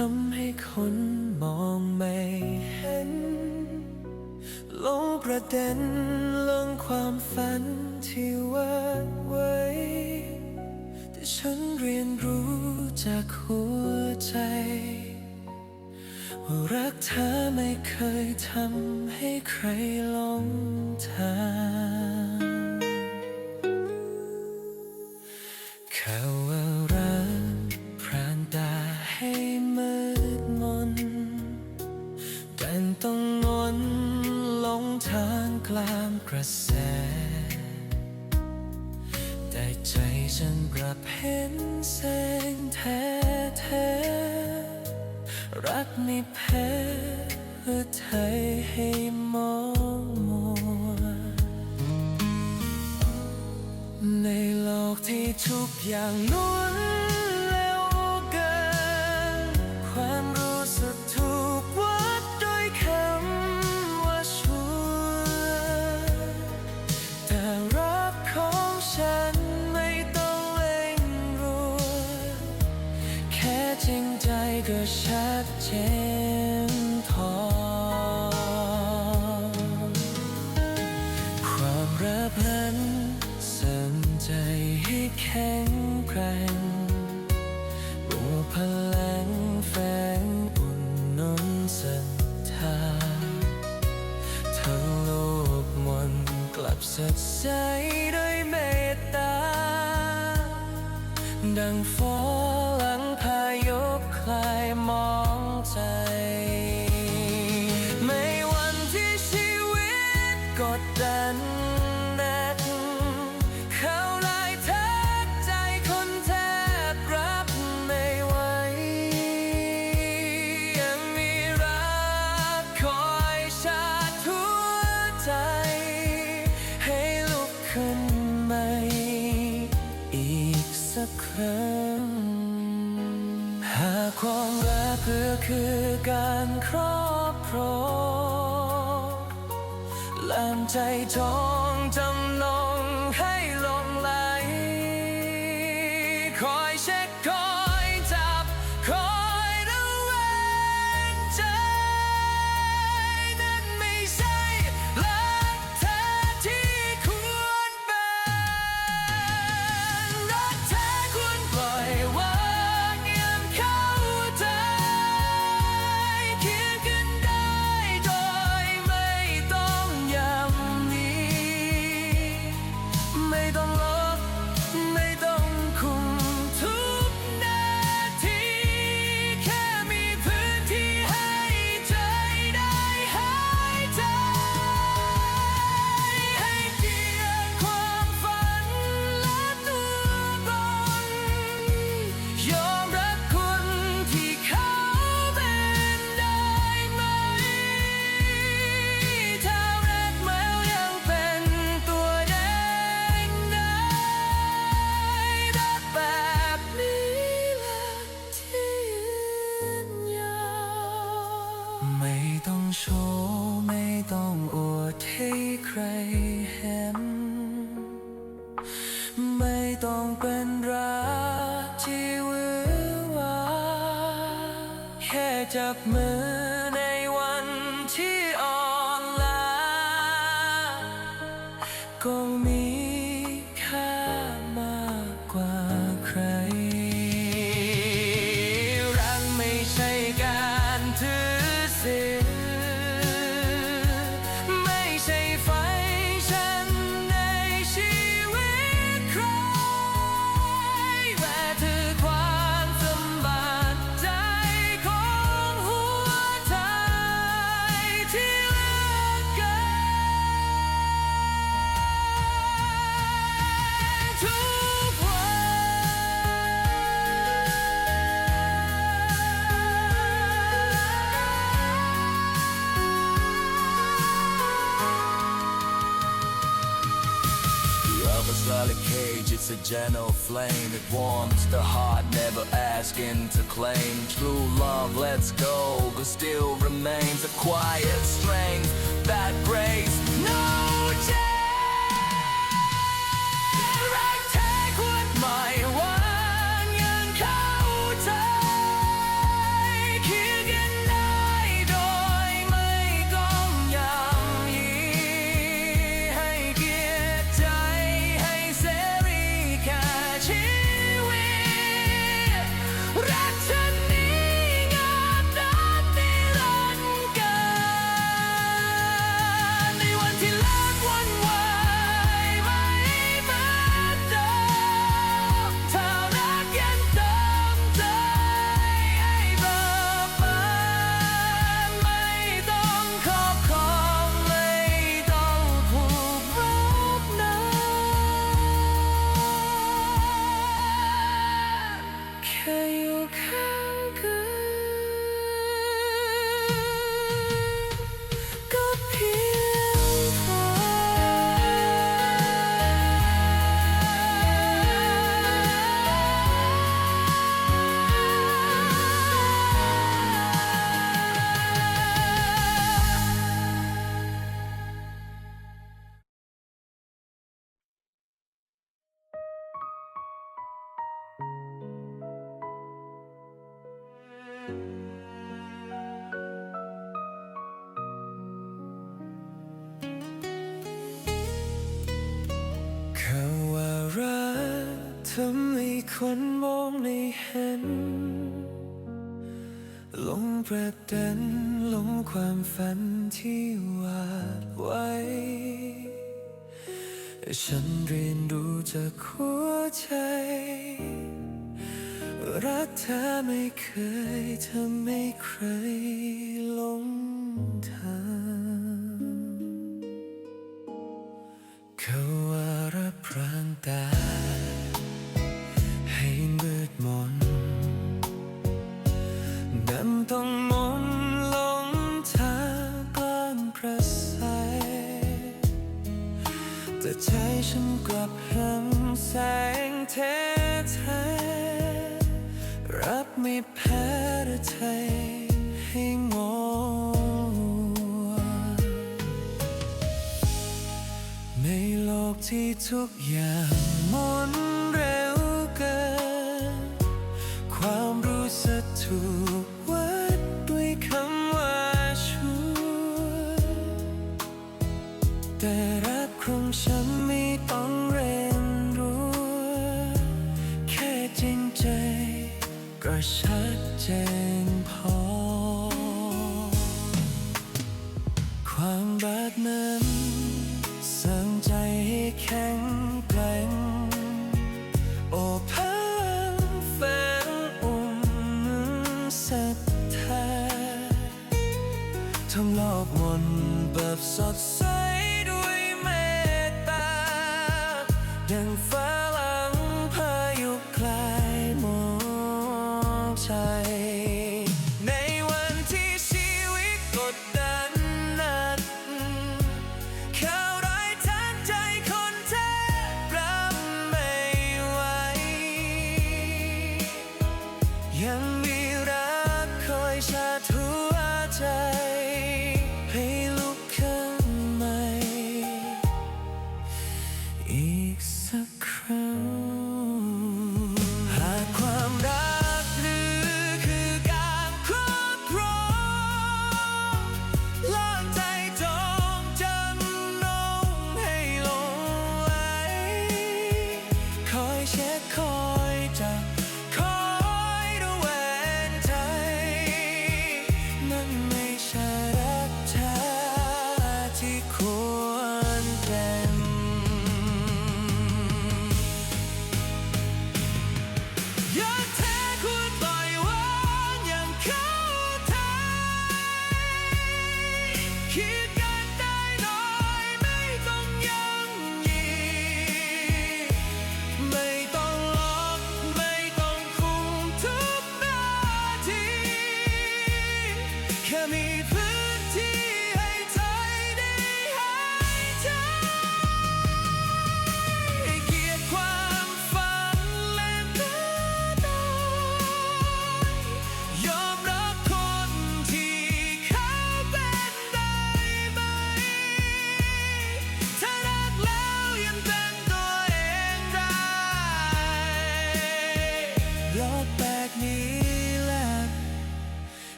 ทำให้คนมองไม่เห็น ลงประเด็นเรื่องความฝันที่วาดไว้ แต่ฉันเรียนรู้จากหัวใจว่ารักเธอไม่เคยทำให้ใครหลงทาง กลามกระแส แต่ใจฉันกลับเห็นแสงแท้แท้รักไม่แพ้เพื่อไทยให้มองมัว ในโลกที่ทุกอย่างนวล พันสั่งใจให้แข็งแกร่งรวมพลังแฝงอุ่นนนศรัทธาทั้งโลกมนกลับสดใส กครั้ง หากความรักเพื่อคือการครอบครองลำใจจอ จับมือในวันที่อ่อนล้าก็มี gentle flame. It warms the heart, never asking to claim. True love lets go, but still remains a quiet strength That grace, no ทำให้คนมองในเห็น ลงประเด็นลงความฝันที่วาดไว้ ฉันเรียนรู้จากหัวใจ รักเธอไม่เคยทำให้ใเคยลงทางเขาว่ารับพรางตา ม่แพ้ใรือให้งอในโลกที่ทุกอย่างหมุนเร็วเกิน ความรู้สึกถูกวัดด้วยคำว่าชัวแต่รักของฉันไม่ต้อง แจ้งพอ ความรักนั้นสริงใจให้แข็งแกร่งโอบพันแฟนอุ่นศรัทธาทำโลกวนแบบสดใส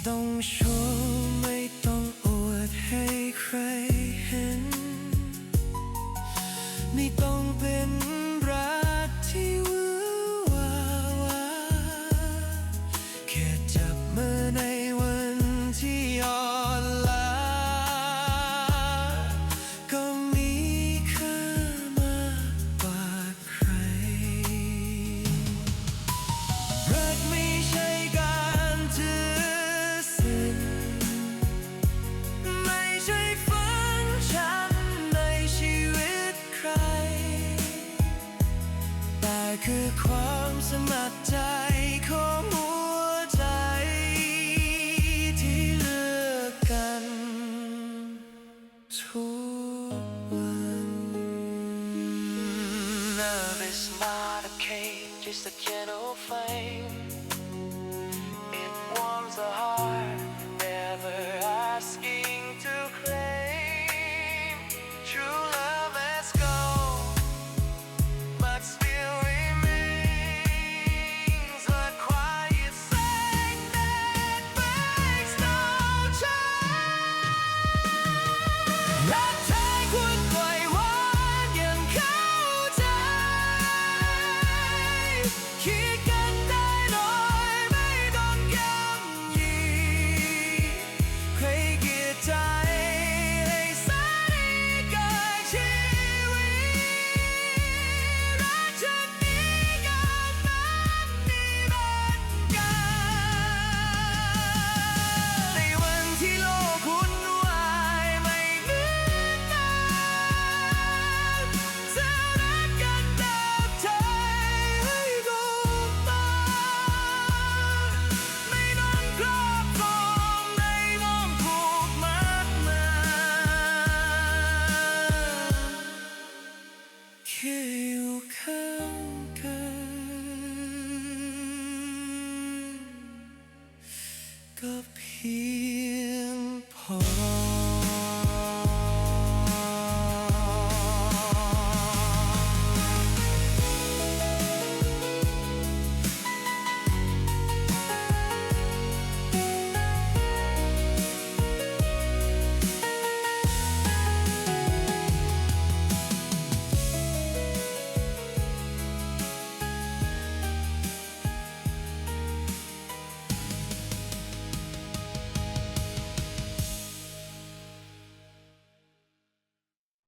动说。Is not a cage, it's a gentle flame